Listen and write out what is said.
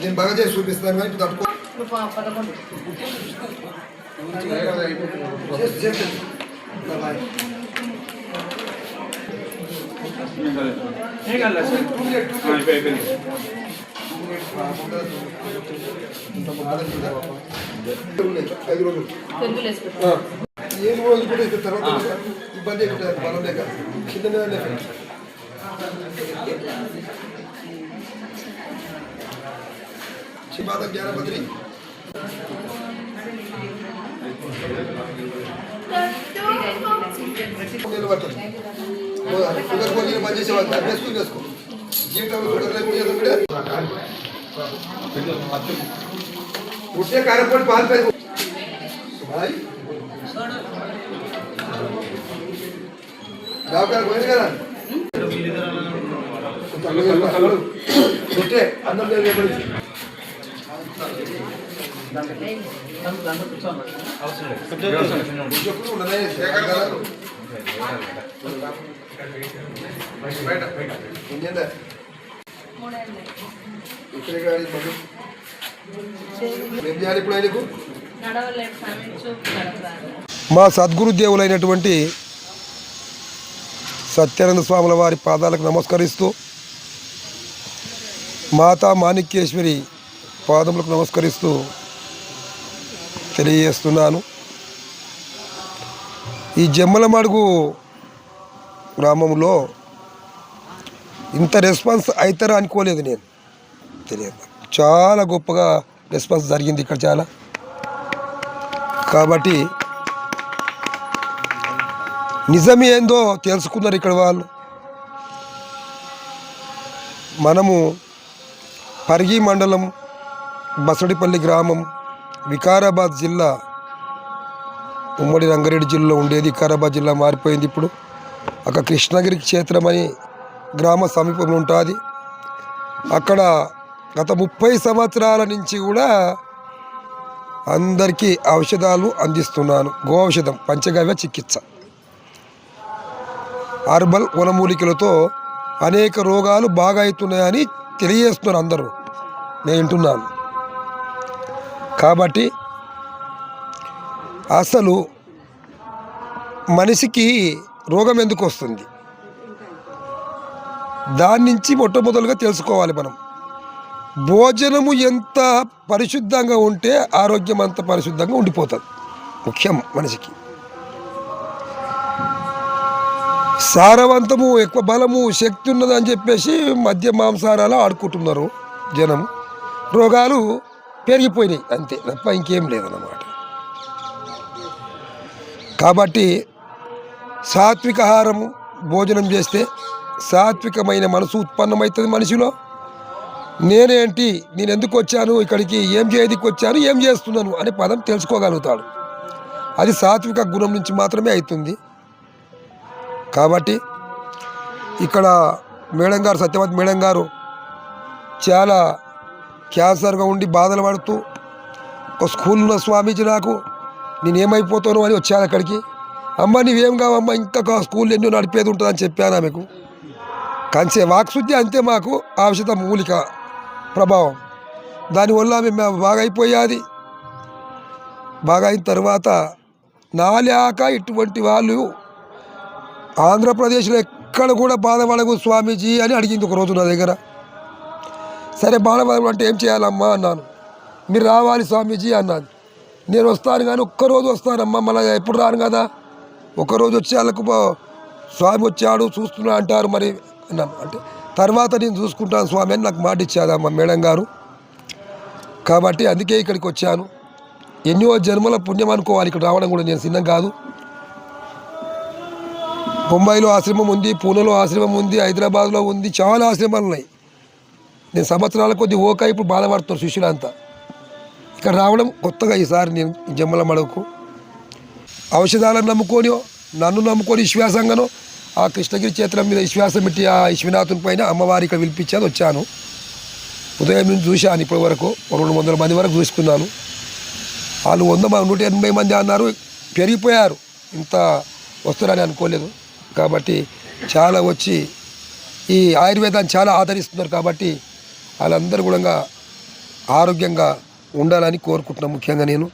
నేను బాగా చేసి చూపిస్తాను కానీ తట్టుకో ఏం ఐదు రోజులు రోజులు కూడా ఇక తర్వాత ఇబ్బంది బలం లేక కింద. శివాద జ్ఞానపత్రి షుగర్ పోటీ పని చేసేవాళ్ళు అది వేసుకుని వేసుకో జీవితంలో షుగర్ లేకుండా కూడా ఉట్టే కారపొడి పాలు పెరుగు దవాఖాన పోయింది కదా ఉట్టే అన్నం మా సద్గురు దేవులైనటువంటి సత్యానంద స్వాముల వారి పాదాలకు నమస్కరిస్తూ మాతా మాణిక్యేశ్వరి పాదములకు నమస్కరిస్తూ తెలియజేస్తున్నాను. ఈ జమ్మలమడుగు గ్రామంలో ఇంత రెస్పాన్స్ అవుతారా అనుకోలేదు నేను. తెలియదు. చాలా గొప్పగా రెస్పాన్స్ జరిగింది ఇక్కడ చాలా. కాబట్టి నిజం ఏందో తెలుసుకున్నారు ఇక్కడ వాళ్ళు. మనము పరిగి మండలం బసడిపల్లి గ్రామం వికారాబాద్ జిల్లా ఉమ్మడి రంగారెడ్డి జిల్లాలో ఉండేది. వికారాబాద్ జిల్లా మారిపోయింది ఇప్పుడు. అక్కడ కృష్ణగిరి క్షేత్రం అని గ్రామ సమీపంలో ఉంటుంది. అక్కడ గత ముప్పై సంవత్సరాల నుంచి కూడా అందరికీ ఔషధాలు అందిస్తున్నాను. గో ఔషధం పంచగవ్య చికిత్స. హర్బల్ వనమూలికలతో అనేక రోగాలు బాగా అవుతున్నాయని తెలియజేస్తున్నారు అందరూ. నేను వింటున్నాను. కాబట్టి అసలు మనిషికి రోగం ఎందుకు వస్తుంది? దాని నుంచి మొట్టమొదలుగా తెలుసుకోవాలి మనం. భోజనము ఎంత పరిశుద్ధంగా ఉంటే ఆరోగ్యం అంత పరిశుద్ధంగా ఉండిపోతుంది ముఖ్యం మనిషికి. సారవంతము ఎక్కువ బలము శక్తి ఉన్నదని చెప్పేసి మద్య మాంసారాలు ఆడుకుంటున్నారు జనం రోగాలు పెరిగిపోయినాయి. అంతే తప్ప ఇంకేం లేదన్నమాట. కాబట్టి సాత్విక ఆహారము భోజనం చేస్తే సాత్వికమైన మనసు ఉత్పన్నమవుతుంది మనిషిలో. నేనేంటి నేను ఎందుకు వచ్చాను ఇక్కడికి ఏం చేయదికి వచ్చాను ఏం చేస్తున్నాను అనే పదం తెలుసుకోగలుగుతాడు. అది సాత్విక గుణం నుంచి మాత్రమే అవుతుంది. కాబట్టి ఇక్కడ మేడం గారు సత్యవతి మేడం గారు చాలా క్యాన్సర్గా ఉండి బాధలు పడుతూ ఒక స్కూల్లో స్వామీజీ నాకు నేనేమైపోతాను? అని వచ్చాను అక్కడికి. అమ్మ నీవేం కావమ్మా? ఇంకా స్కూల్ ఎన్నో నడిపేది ఉంటుందని చెప్పాను ఆమెకు. కంచే వాక్శుద్ధి అంతే మాకు ఆవశ్యత మూలిక ప్రభావం. దానివల్ల మేము బాగా అయిపోయాది బాగా అయిన తర్వాత నాలాక ఇటువంటి వాళ్ళు ఆంధ్రప్రదేశ్లో ఎక్కడ కూడా బాధపడకు స్వామీజీ అని అడిగింది ఒక రోజు నా దగ్గర. సరే బాధపడమంటే అంటే ఏం చేయాలమ్మా అన్నాను. మీరు రావాలి స్వామీజీ అన్నాను. నేను వస్తాను కానీ ఒక్కరోజు వస్తానమ్మా మళ్ళీ ఎప్పుడు రాను కదా? ఒకరోజు వచ్చి వాళ్ళకు స్వామి వచ్చాడు చూస్తున్నా అంటారు మరి అన్నాను. అంటే తర్వాత నేను చూసుకుంటాను స్వామి అని నాకు మాట ఇచ్చాదమ్మా మేడం గారు. కాబట్టి అందుకే ఇక్కడికి వచ్చాను. ఎన్నో జన్మల పుణ్యం అనుకోవాలి ఇక్కడ రావడం కూడా నేను సిద్ధం కాదు. ముంబైలో ఆశ్రమం ఉంది పూణేలో ఆశ్రమం ఉంది హైదరాబాద్లో ఉంది చాలా ఆశ్రమాలు ఉన్నాయి. నేను సంవత్సరాల కొద్ది ఓక ఇప్పుడు బాధపడుతున్నారు శిష్యులంతా ఇక్కడ రావడం కొత్తగా ఈసారి నేను జమ్మల మడకు ఔషధాలను నమ్ముకొని నన్ను నమ్ముకొని విశ్వాసంగాను ఆ కృష్ణగిరి క్షేత్రం మీద విశ్వాసం పెట్టి ఆ విశ్వనాథుని పైన అమ్మవారి ఇక్కడ పిలిపించాను వచ్చాను. ఉదయం నుంచి చూశాను ఇప్పటి వరకు రెండు వందల మంది వరకు చూసుకున్నాను. వాళ్ళు వంద నూట ఎనభై మంది అన్నారు పెరిగిపోయారు. ఇంత వస్తారని అనుకోలేదు. కాబట్టి చాలా వచ్చి ఈ ఆయుర్వేదాన్ని చాలా ఆదరిస్తున్నారు కాబట్టి వాళ్ళందరూ కూడా ఆరోగ్యంగా ఉండాలని కోరుకుంటున్నాను ముఖ్యంగా నేను.